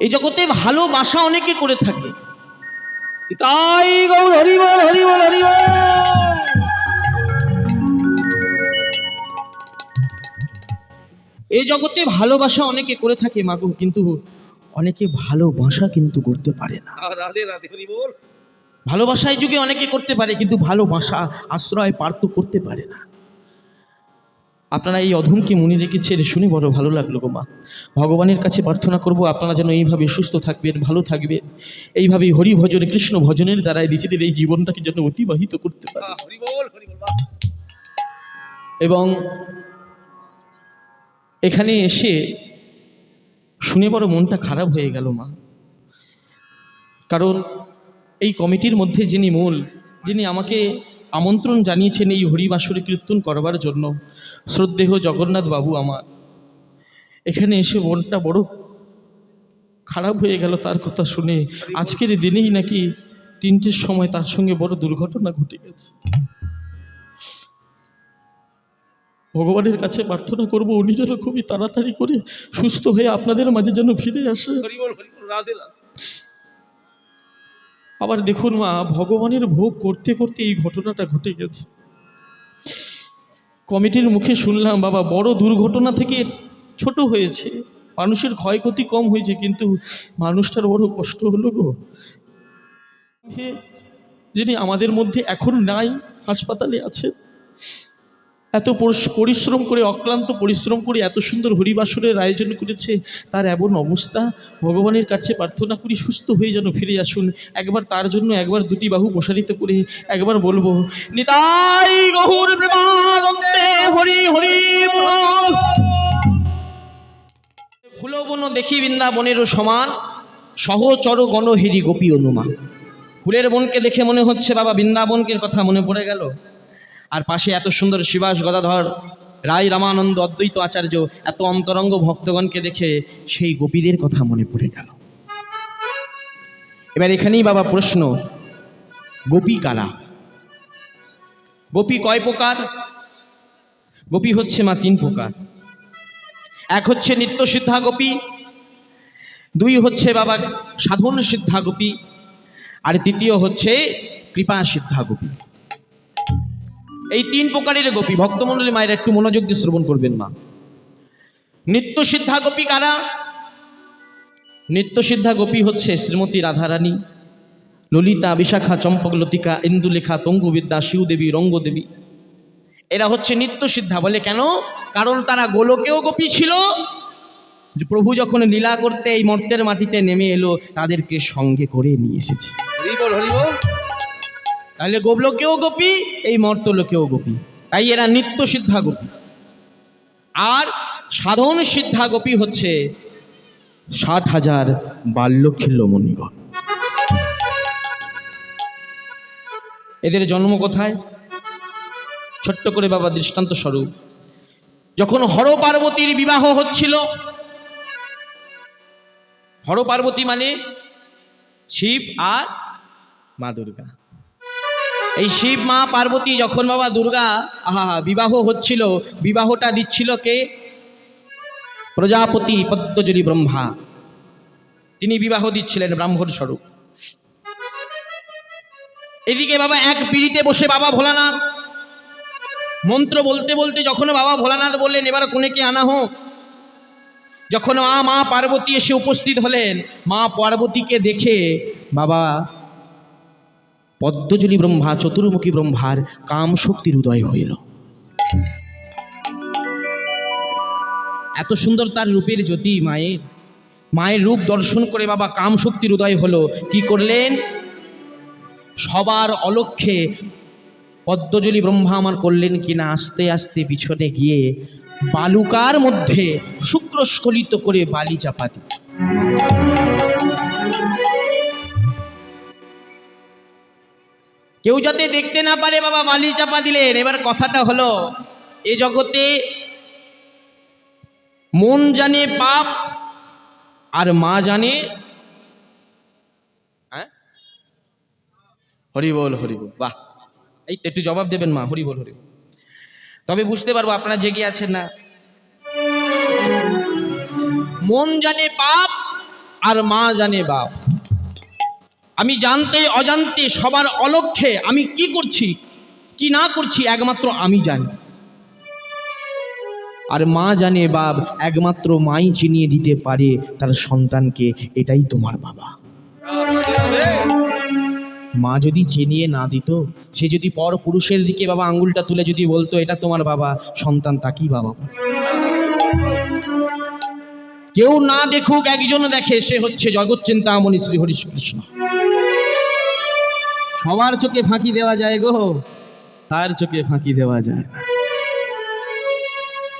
এই জগতে ভালোবাসা অনেকে করে থাকে। তাই গৌর হরিবল হরিবল হরিবল। এই জগতে ভালোবাসা অনেকে করে থাকে মাগো কিন্তু অনেকে ভালোবাসা কিন্তু করতে পারে না। রাধে রাধে হরি বল ভালোবাসা এই যুগে অনেকে করতে পারে কিন্তু ভালোবাসা আশ্রয় পার্থ করতে পারে না। আপনারা এই অধমকে মনে রেখেছেন শুনে বড় ভালো লাগল গো মা। ভগবানের কাছে প্রার্থনা করব আপনারা যেন এইভাবে সুস্থ থাকবেন ভালো থাকবেন। এইভাবে হরি ভজন কৃষ্ণ ভজনের দ্বারাই নিজেদের এই জীবনটাকে যেন অতিবাহিত করতে পারে। এবং এখানে এসে শুনে বড় মনটা খারাপ হয়ে গেল মা। কারণ এই কমিটির মধ্যে যিনি মূল যিনি আমাকে আমন্ত্রণ জানিয়েছেন এই হরিবাসরে কীর্তন করবার জন্য। শ্রদ্ধেহ জগন্নাথ বাবু আমার। এখানে এসে মনটা বড় খারাপ হয়ে গেল তার কথা শুনে। আজকের দিনেই নাকি তিনটের সময় তার সঙ্গে বড় দুর্ঘটনা ঘটে গেছে। ভগবানের কাছে প্রার্থনা করব, উনি যেন খুবই তাড়াতাড়ি করে সুস্থ হয়ে আপনাদের মাঝে যেন ফিরে আসে। আবার দেখুন মা, ভগবানের ভোগ করতে করতে এই ঘটনাটা ঘটে গেছে। কমিটির মুখে শুনলাম, বাবা, বড় দুর্ঘটনা থেকে ছোট হয়েছে। মানুষের ক্ষয়ক্ষতি কম হয়েছে, কিন্তু মানুষটার বড় কষ্ট হলো গো। যিনি আমাদের মধ্যে এখন নাই, হাসপাতালে আছে এত পরিশ- পরিশ্রম করে, অক্লান্ত পরিশ্রম করে এত সুন্দর হরিবাসরের আয়োজন করেছে, তার এমন অবস্থা। ভগবানের কাছে প্রার্থনা করি, সুস্থ হয়ে যেন ফিরে আসুন। একবার তার জন্য একবার দুটি বাহু প্রসারিত করে একবার বলব, নিতাই গহুর হরি হরি ফুলবন দেখি বৃন্দাবনেরও সমান, সহচর গণহিরি গোপী অনুমান। ফুলের বনকে দেখে মনে হচ্ছে, বাবা, বৃন্দাবনকে কথা মনে পড়ে গেল। আর পাশে এত সুন্দর শিবাস গদাধর, রায় রামানন্দ অদ্বৈত আচার্য, এত অন্তরঙ্গ ভক্তগণকে দেখে সেই গোপীদের কথা মনে পড়ে গেল। এবার এখানেই বাবা প্রশ্ন, গোপী কারা? গোপী কয় প্রকার? গোপী হচ্ছে মা তিন প্রকার। এক হচ্ছে নিত্য সিদ্ধা গোপী, দুই হচ্ছে বাবা সাধন সিদ্ধা গোপী, আর তৃতীয় হচ্ছে কৃপা সিদ্ধা গোপী। এই তিন প্রকারের গোপী, ভক্তমণ্ডলী মায়ের একটু মনোযোগ দিয়ে শ্রবণ করবেন মা। নিত্য সিদ্ধা গোপী কারা? নিত্য সিদ্ধা গোপী হচ্ছে শ্রীমতী রাধারানী, ললিতা, বিশাখা, চম্পক, লতিকা, ইন্দুলেখা, তঙ্গুবিদ্যা শিবদেবী রঙ্গদেবী। এরা হচ্ছে নিত্য সিদ্ধা বলে কেন? কারণ তারা গোলকেও গোপী ছিল। প্রভু যখন লীলা করতে এই মর্তের মাটিতে নেমে এলো, তাদেরকে সঙ্গে করে নিয়ে এসেছে। হরি বল হরি বল তাহলে গোবলোকেও গোপী, এই মর্তলোকেও গোপী। তাই এরা নিত্য সিদ্ধা গোপী। আর সাধন সিদ্ধা গোপী হচ্ছে ষাট হাজার বাল্যখিল্য মণিগণ এদের জন্ম কোথায়? ছোট্ট করে বাবা দৃষ্টান্ত স্বরূপ। যখন হর পার্বতীর বিবাহ হচ্ছিল হর পার্বতী মানে শিব আর মা দুর্গা। এই শিব মা পার্বতী যখন বাবা দুর্গা, আহা বিবাহ হচ্ছিল, বিবাহটা দিচ্ছিল কে? প্রজাপতি পদ্মজলি ব্রহ্মা। তিনি বিবাহ দিচ্ছিলেন ব্রাহ্মণ স্বরূপ। এদিকে বাবা এক পিড়িতে বসে বাবা ভোলানাথ। মন্ত্র বলতে বলতে যখন বাবা ভোলানাথ বললেন, এবার কোনেকে আনা হোক? যখন মা মা পার্বতী এসে উপস্থিত হলেন, মা পার্বতীকে দেখে বাবা পদ্মজলি ব্রহ্মা, চতুর্মুখী ব্রহ্মার কাম শক্তির উদয় হইল। এত সুন্দর তার রূপের জ্যোতি মায়ের। মায়ের রূপ দর্শন করে বাবা কাম শক্তির উদয় হলো। কি করলেন? সবার অলক্ষ্যে পদ্মজলি ব্রহ্মা আমার করলেন কিনা আস্তে আস্তে পিছনে গিয়ে বালুকার মধ্যে শুক্রস্খলিত করে বালি চাপা দিল। কেউ যাতে দেখতে না পারে, বাবা বালি চাপা দিলেন। এবার কথাটা হলো, এ জগতে মন জানে পাপ আর মা জানে হ্যাঁ? হরি বল হরি বল। বাহ। এই তো একটু জবাব দেবেন মা, হরি বল হরি বল। তবে বুঝতে পারব আপনারা জেগে আছেন না। মন জানে পাপ আর মা জানে বাপ। আমি জানতে অজান্তে সবার অলক্ষ্যে আমি কি করছি, কি না করছি, একমাত্র আমি জানি। আর মা জানে বাপ, একমাত্র মাই চিনিয়ে দিতে পারে তার সন্তানকে, এটাই তোমার বাবা। মা যদি চিনিয়ে না দিত, সে যদি পর পুরুষের দিকে বাবা আঙ্গুলটা তুলে যদি বলতো, এটা তোমার বাবা, সন্তান তাকেই বাবা কেউ না দেখুক, একজন দেখে, সে হচ্ছে জগৎ চিন্তামণি শ্রী হরিশ কৃষ্ণ। সবার চোখে ফাঁকি দেওয়া যায় গো। তার চোখে ফাঁকি দেওয়া যায়।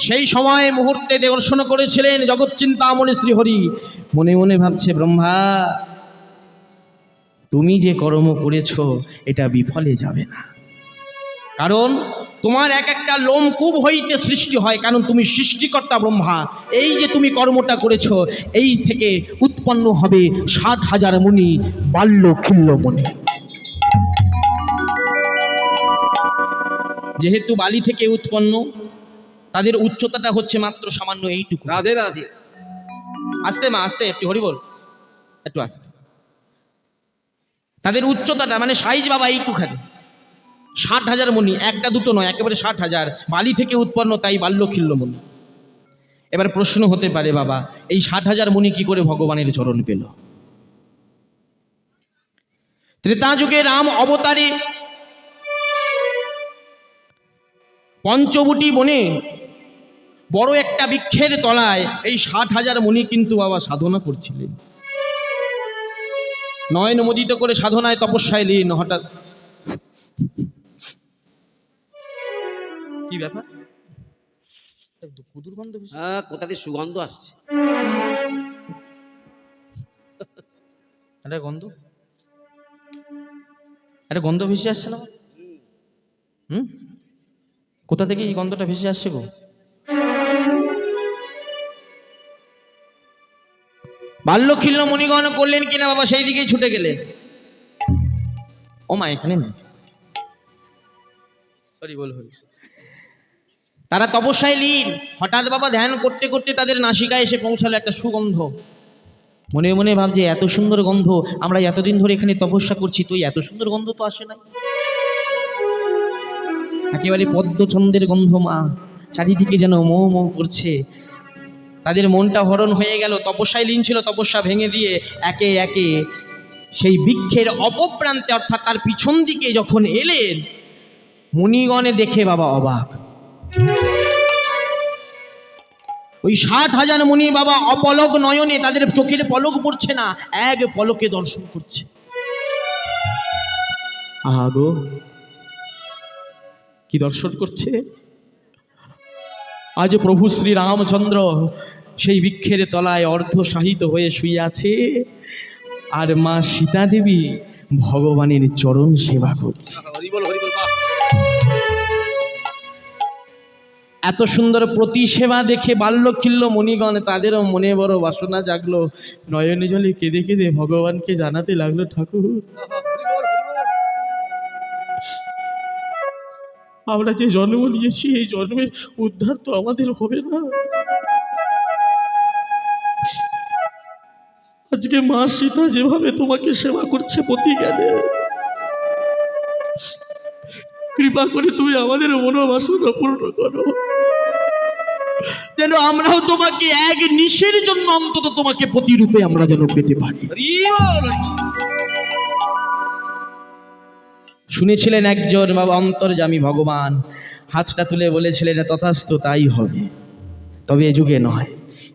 সেই সময় মুহূর্তে দর্শন করেছিলেন জগৎ চিন্তামণি শ্রীহরি। মনে মনে ভাবছে, ব্রহ্মা, তুমি যে কর্ম করেছ, এটা বিফলে যাবে না। কারণ তোমার এক একটা লোমকূপ হইতে সৃষ্টি হয়, কারণ তুমি সৃষ্টিকর্তা ব্রহ্মা। এই যে তুমি কর্মটা করেছ, এই থেকে উৎপন্ন হবে সাত হাজার মুনি বাল্য খিল্ল মনি। যেহেতু বালি থেকে উৎপন্ন তাদের উচ্চতাটা হচ্ছে মাত্র সামান্য এইটুকু। রাধে রাধে। আসতে মা আসতে একটু হরি বল। একটু আসতে। তাদের উচ্চতাটা মানে সাইজ বাবা এইটুখানি। ষাট হাজার মণি একটা দুটো নয় একেবারে ষাট হাজার। বালি থেকে উৎপন্ন তাই বাল্যখিল্য মণি এবার প্রশ্ন হতে পারে বাবা এই ষাট হাজার মণি কি করে ভগবানের চরণ পেল? ত্রেতা যুগে রাম অবতারে পঞ্চবটি বনে বড় একটা বৃক্ষের তলায় এই ষাট হাজার মণি কিন্তু বাবা সাধনা করছিলেন। নয়ন মোদিত করে সাধনায় তপস্যায় লীন হঠাৎ। কি ব্যাপার? হ্যাঁ কোথা দিয়ে সুগন্ধ আসছে? গন্ধ? গন্ধ ভেসে আসছে না? হুম? কোথা থেকে এই গন্ধটা ভেসে আসছে গো? বাল্যখিল্য মণিগণ করলেন কিনা বাবা, সেই দিকেই ছুটে গেলেন। ও মা এখানে নেই। হরি বল, হরি। তারা তপস্যায় লীন। হঠাৎ বাবা ধ্যান করতে করতে তাদের নাসিকায় এসে পৌঁছালো একটা সুগন্ধ। মনে মনে ভাবছে, এত সুন্দর গন্ধ, আমরা এতদিন ধরে এখানে তপস্যা করছি তুই এত সুন্দর গন্ধ তো আসে না। একেবারে পদ্মচন্দ্রের গন্ধ মা, চারিদিকে যেন মো মো করছে। তাদের মনটা হরণ হয়ে গেল, তপস্যায় লীন ছিল, তপস্যা ভেঙে দিয়ে একে একে সেই বৃক্ষের অপপ্রান্তে, অর্থাৎ তার পিছন দিকে যখন এলেন, মুনিগণে দেখে বাবা অবাক। ওই ষাট হাজার মুনি বাবা অপলক নয়নে, তাদের চোখের পলক পড়ছে না, এক পলকে দর্শন করছে। আগো কি দর্শন করছে? আজ প্রভু শ্রী রামচন্দ্র সেই বৃক্ষের তলায় অর্ধ সাহিত হয়ে শুয়ে আছে আর মা সীতা দেবী ভগবানের চরণ সেবা করছে। এত সুন্দর প্রতি সেবা দেখে বাল্যখিল্য মণিগণ তাদেরও মনে বড় বাসনা জাগলো। নয়নে জলে কেঁদে কেঁদে ভগবানকে জানাতে লাগল ঠাকুর। আমরা যে জন্ম নিয়েছি, এই জন্মের উদ্ধার তো আমাদের হবে না। আজকে মা সীতা যেভাবে তোমাকে সেবা করছে প্রতি জ্ঞানে কৃপা করে তুমি আমাদের মনোবাসনা পূর্ণ করো। যেন আমরাও তোমাকে এক নিশের জন্য অন্তত তোমাকে প্রতিরূপে আমরা যেন পেতে পারি। শুনেছিলেন একজন, বাবা অন্তর্জামী ভগবান। হাতটা তুলে বলেছিলেন, তথাস্থ তাই হবে। তবে এ যুগে নয়।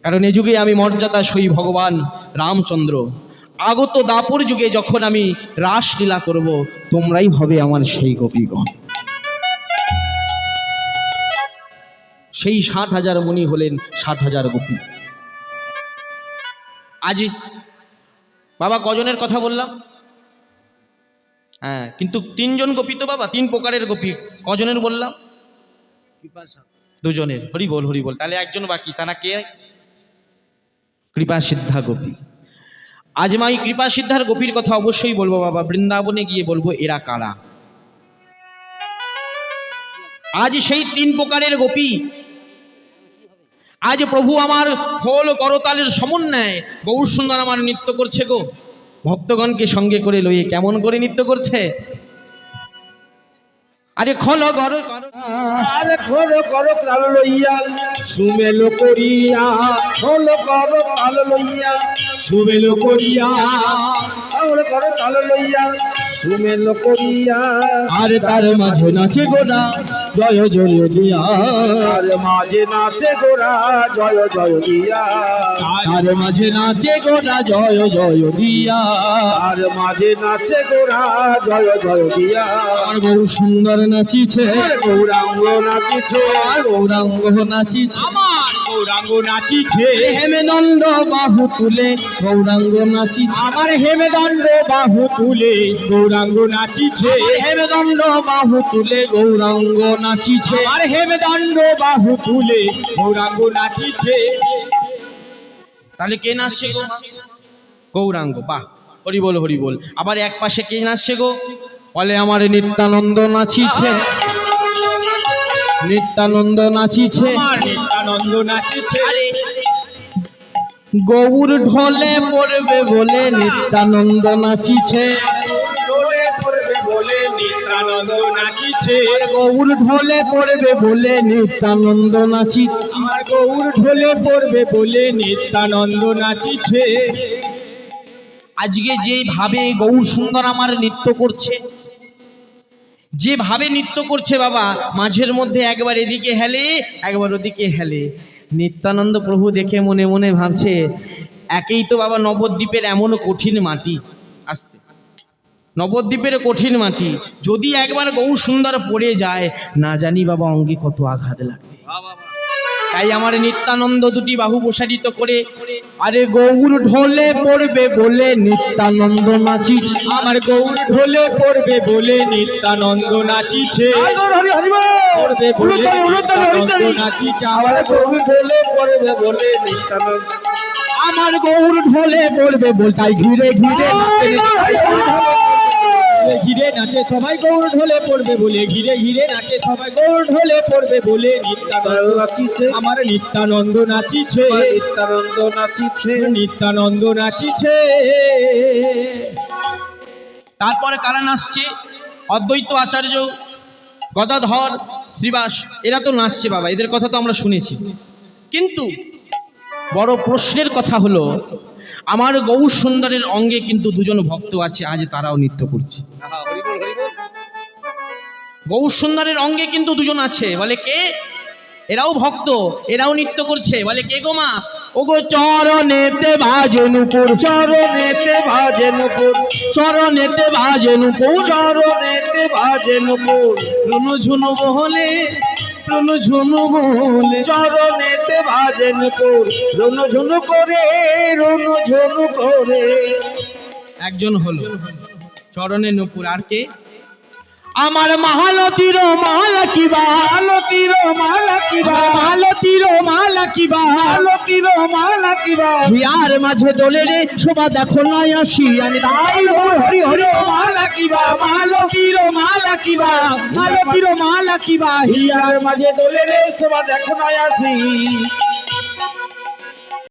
কারণ এ যুগে আমি মর্যাদা সই ভগবান রামচন্দ্র। আগত দাপর যুগে যখন আমি রাসলীলা করব, তোমরাই হবে আমার সেই গোপীগণ। সেই ষাট হাজার মুনি হলেন ষাট হাজার গোপী। আজ বাবা কজনের কথা বললাম? হ্যাঁ কিন্তু তিনজন গোপী তো বাবা তিন প্রকারের গোপী। কজনের বললাম? দুজনের। হরি বল হরি বল। তাহলে একজন বাকি তারা কে? কৃপা সিদ্ধা গোপী। আজ মা এই কৃপা সিদ্ধার গোপীর কথা অবশ্যই বলব বাবা। বৃন্দাবনে গিয়ে বলব এরা কারা? আজ সেই তিন প্রকারের গোপী। আজ প্রভু আমার খোল করতালের সমন্বয় গৌর সুন্দর আমার নৃত্য করছে গো। ভক্তগণকে সঙ্গে করে লইয়ে কেমন করে নৃত্য করছে? আরে খোল গর কর আরে খোল করো প্রাণ লইয়া সুমেলো করিয়া। খোল করো প্রাণ লইয়া সুমেলো করিয়া। খোল করো প্রাণ লইয়া সুমেলো করিয়া। আরে তার মাঝে নাচে গোনা জয় জয় দিয়া আর মাঝে নাচে গোরা জয় জয় দিয়া। তার মাঝে নাচে গোনা জয় জয় দিয়া। আর মাঝে নাচে গোরা জয় জয় দিয়া। আমার বহু সুন্দর নাচিছে। গৌরাঙ্গ নাচিছে। আর গৌরাঙ্গ নাচিছে। আমার গৌরাঙ্গ নাচিছে। হেমেদণ্ড বাহু তুলে গৌরাঙ্গ নাচিছে। আমার হেমেদণ্ড বাহু তুলে গৌরাঙ্গ নাচিছে। হেমেদণ্ড বাহু তুলে গৌরাঙ্গ নাচিছে। আমার হেমেদণ্ড বাহু তুলে গৌরাঙ্গ নাচিছে। তাহলে কে নাচছে গো? গৌরাঙ্গ বাহ হরি বল হরি বল। আবার এক পাশে কে নাচছে গো? বলে আমার নিত্যানন্দ নাচিছে। নিত্যানন্দ নাচিছে। নিত্যানন্দ নাচিছে। গৌর ঢলে পড়বে বলে নিত্যানন্দ নাচিছে। গৌর ঢোলে পড়বে বলে নিত্যানন্দ নাচিছে আমার গৌর ঢোলে পড়বে বলে নিত্যানন্দ নাচিছে আজকে যেভাবে গৌর সুন্দর আমার নৃত্য করছে যেভাবে নৃত্য করছে বাবা মাঝের মধ্যে একবার এদিকে হেলে একবার ওদিকে হেলে। নিত্যানন্দ প্রভু দেখে মনে মনে ভাবছে একেই তো বাবা নবদ্বীপের এমন কঠিন মাটি। আসতে। নবদ্বীপের কঠিন মাটি। যদি একবার গৌর সুন্দর পড়ে যায় না জানি বাবা অঙ্গে কত আঘাত লাগবে। তাই আমার নিত্যানন্দ দুটি বাহু প্রসারিত করে আরে গৌর ঢোলে পড়বে বলে নিত্যানন্দ নাচিছে। আমার গৌর ঢোলে পড়বে বলে নিত্যানন্দ নাচিছে। পড়বে বলে নিত্যানন্দ নাচিছে। আমার গৌর ঢোলে পড়বে বলে নিত্যানন্দ। আমার গৌর ঢোলে পড়বে বল। তাই ঘিরে ঘিরে ঘিরে নাচে সবাই গৌর ঢোলে পড়বে বলে ঘিরে ঘিরে নাচে সবাই গৌর ঢোলে পড়বে বলে নিত্যানন্দ নাচিছে। আমার নিত্যানন্দ নাচিছে। নিত্যানন্দ নাচিছে। নিত্যানন্দ নাচিছে। তারপরে কারা নাচছে? অদ্বৈত আচার্য গদাধর শ্রীবাস এরা তো নাচছে বাবা এদের কথা তো আমরা শুনেছি। কিন্তু বড় প্রশ্নের কথা হলো আমার গৌর সুন্দরের অঙ্গে কিন্তু দুজন ভক্ত আছে, আজ তারাও নৃত্য করছে। গৌর সুন্দরের অঙ্গে কিন্তু দুজন আছে, বলে কে? এরাও ভক্ত, এরাও নৃত্য করছে, বলে কে গো মা? ও গো চরণেতে বাজে নুপুর চরণেতে ভাজে নুপুর চরণেতে বাজে নুপুর চরণেতে ভাজে নুপুর রুনু ঝুনু বহলে রুনু ঝুনু চরণে চরণেতে ভাজে নুপুর রুনু ঝুনু করে রুনু ঝুনু করে। একজন হলো। চরণে নুপুর। আর কে? আমার মাহালতির কিবা মাহালতির মালা কিবা আলতির মালা কিবা হিয়ার মাঝে দোলে রে শোভা দেখো নয় আসি আমি। তাই হরি হরি মালা কিবা মালতির মালা কিবা মালতির মালা কিবা হিয়ার মাঝে দোলে রে সবা দেখো না আছি